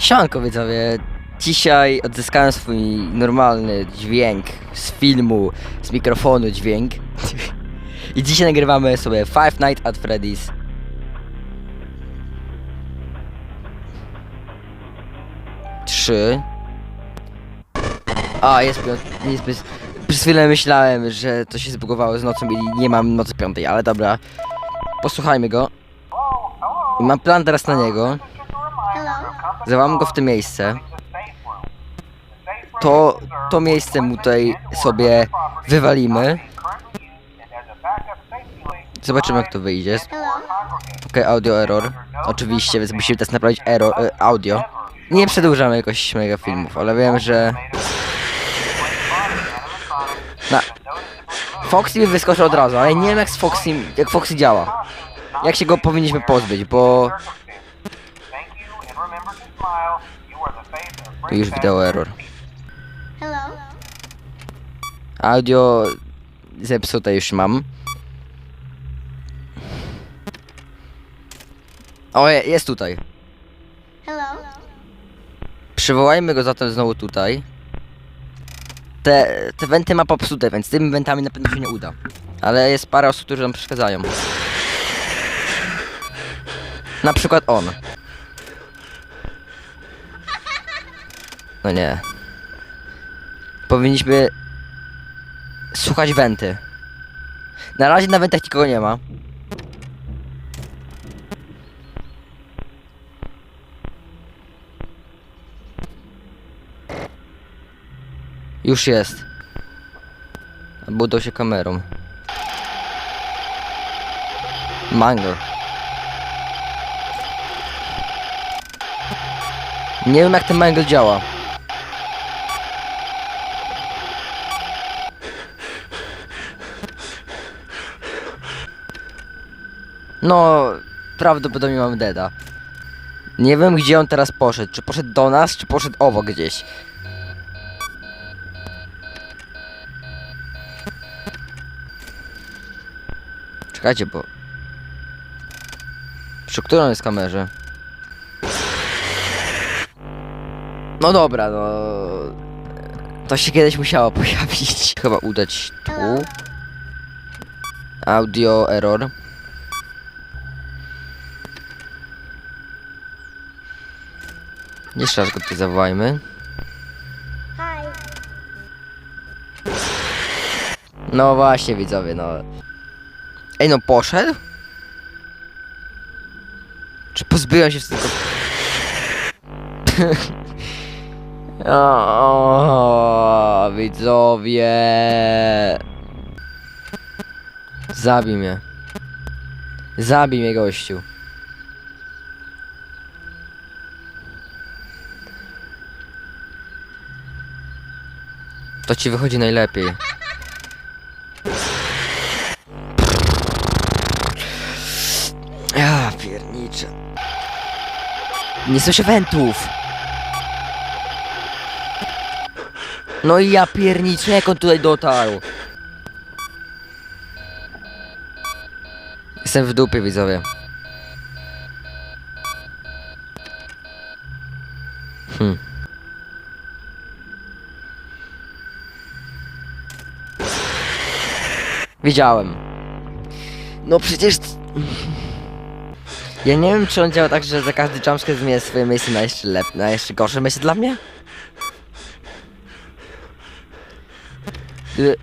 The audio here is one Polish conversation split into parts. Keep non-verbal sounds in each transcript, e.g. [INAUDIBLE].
Siemanko widzowie, dzisiaj odzyskałem swój normalny dźwięk z filmu, z mikrofonu dźwięk. [LAUGHS] I dzisiaj nagrywamy sobie Five Nights at Freddy's. Trzy. A, jest piąt... jest bez... Przez chwilę myślałem, że to się zbugowało z nocą i nie mam nocy piątej, ale dobra. Posłuchajmy go. I mam plan teraz na niego Zawołam go w to miejsce. To, to miejsce mu tutaj sobie wywalimy. Zobaczymy jak to wyjdzie. Okej, audio error. Oczywiście, więc musimy teraz naprawić error, e, audio. Nie przedłużamy jakoś mega filmów, ale wiem, że... Na... Foxy mi od razu, ale nie wiem jak z Foxy, jak Foxy działa. Jak się go powinniśmy pozbyć, bo... Tu już wideo error. Hello? Audio zepsute już mam. O, je- jest tutaj. Hello? Przywołajmy go zatem znowu tutaj. Te, te wenty ma popsute, więc tymi wentami na pewno się nie uda. Ale jest parę osób, które nam przeszkadzają. Na przykład on. No nie. Powinniśmy słuchać wenty. Na razie na wentach nikogo nie ma. Już jest. Budą się kamerą. Mango. Nie wiem jak ten mango działa. No, prawdopodobnie mam deda. Nie wiem gdzie on teraz poszedł. Czy poszedł do nas, czy poszedł obok gdzieś. Czekajcie, bo... Przy którą jest kamerze? No dobra, no... To się kiedyś musiało [LAUGHS] pojawić. Chyba udać tu. Audio error. Jeszcze raz go tutaj zawołajmy. No właśnie widzowie, no. Ej no poszedł? Czy pozbyłem się z tego? [LAUGHS] o, widzowie. Zabij mnie. Zabij mnie gościu. To ci wychodzi najlepiej. Ja pierniczę. Nie słyszę wentów. No i ja pierniczę, jak on tutaj dotarł. Jestem w dupie, widzowie. Widziałem. No przecież... Ja nie wiem, czy on działa tak, że za każdy jumpscare zmienia swoje miejsce na jeszcze lep, na jeszcze gorsze miejsce dla mnie? Gdyby...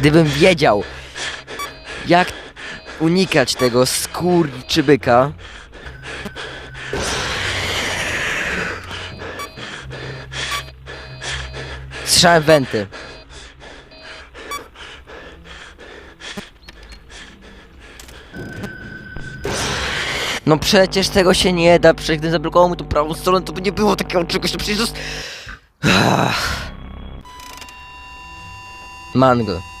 Gdybym wiedział, jak unikać tego skurczybyka... Słyszałem wenty. No przecież tego się nie da, przecież gdybym zablokował mu tą prawą stronę, to by nie było takiego czegoś, to przecież. Mango.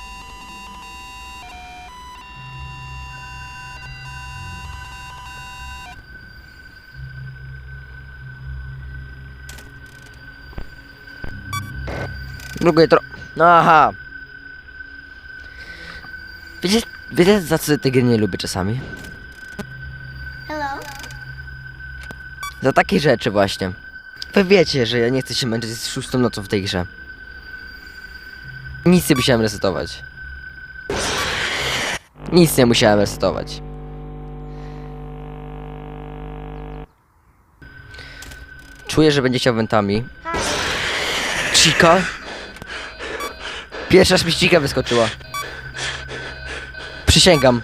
Drugie tro... Aha. Wiecie, wiecie za co tej gry nie lubię czasami? Za takie rzeczy właśnie. Wy wiecie, że ja nie chcę się męczyć z szóstą nocą w tej grze. Nic nie musiałem resetować. Nic nie musiałem resetować. Czuję, że będzie chciał wentami. Chica? Pierwsza raz mi Chica wyskoczyła. Przysięgam.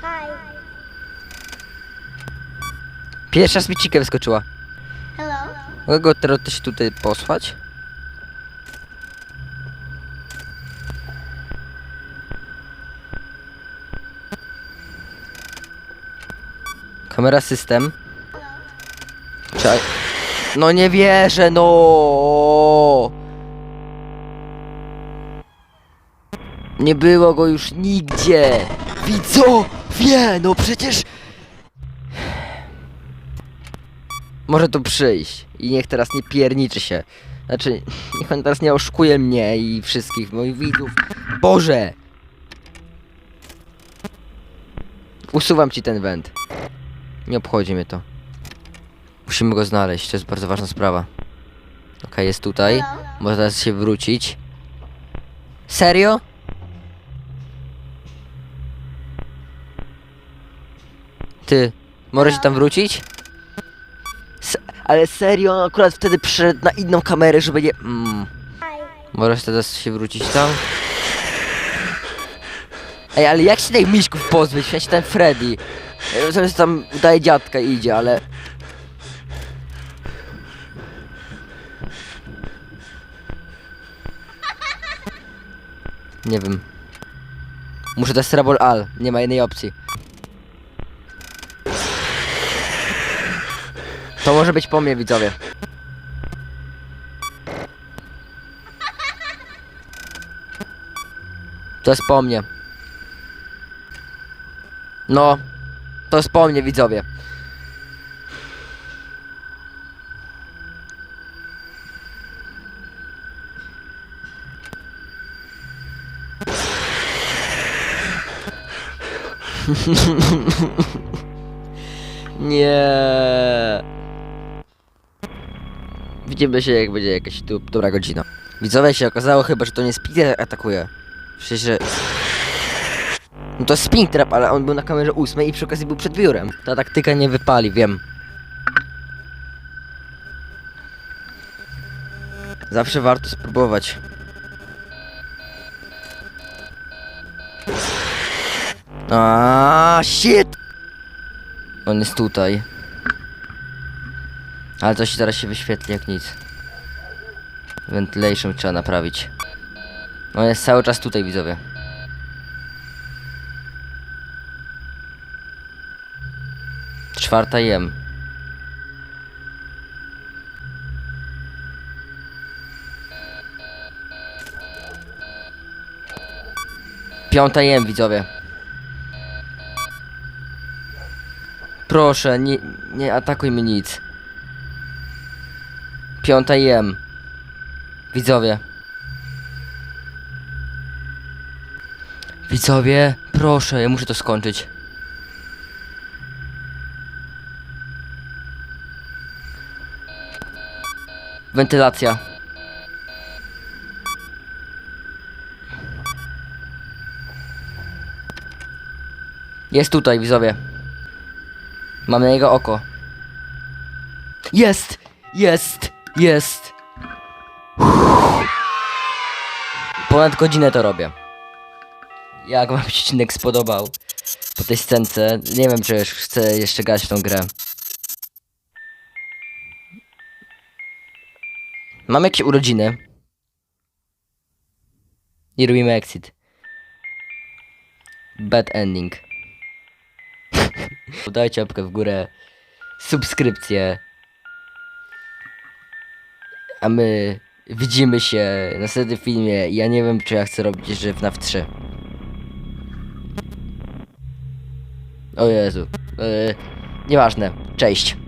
Hi. Pierwsza raz mi Chica wyskoczyła. Hello. Mogę go teraz też tutaj posłać? Kamera system. Czekaj. No nie wierzę, no. Nie było go już nigdzie. Widzowie, no przecież... Może tu przyjść i niech teraz nie pierniczy się. Znaczy, [LAUGHS] niech on teraz nie oszukuje mnie i wszystkich moich widzów. Boże! Usuwam ci ten węd. Nie obchodzi mnie to. Musimy go znaleźć, to jest bardzo ważna sprawa. Okej, jest tutaj. Może teraz się wrócić. Serio? Ty, może się tam wrócić? Ale serio, on akurat wtedy przyszedł na inną kamerę, żeby nie... Mm. Możesz teraz się wrócić tam? Ej, ale jak się tych miśków pozbyć? Sensie ten Freddy. Ja rozumiem, że tam udaje dziadka i idzie, ale... Nie wiem. Muszę dać Rebel Al, nie ma innej opcji. To może być po mnie, widzowie. To jest po mnie. No, to jest po mnie, widzowie. [LAUGHS] Nie. Widzimy się, jak będzie jakaś tu dobra godzina. Widzowie się okazało chyba, że to nie Speeder atakuje. Przecież. No to jest Springtrap, ale on był na kamerze ósmej i przy okazji był przed biurem. Ta taktyka nie wypali, wiem. Zawsze warto spróbować. A shit! On jest tutaj. Ale coś zaraz się wyświetli jak nic. Ventilation trzeba naprawić. On jest cały czas tutaj, widzowie. Czwarta jem. Piąta jem, widzowie. Proszę, nie, nie atakuj mi nic. Piąta jem. Widzowie. Widzowie, proszę, ja muszę to skończyć. Wentylacja. Jest tutaj, widzowie. Mam na niego oko. Jest! Jest! Jest! Ponad godzinę to robię. Jak wam się odcinek spodobał po tej scence, nie wiem czy chcę jeszcze grać w tą grę. Mam jakieś urodziny. I robimy exit. Bad ending. [LAUGHS] Dajcie łapkę w górę, subskrypcję. A my widzimy się w następnym filmie. Ja nie wiem, czy ja chcę robić jeszcze FNAF 3. O Jezu. Yy, nieważne. Cześć.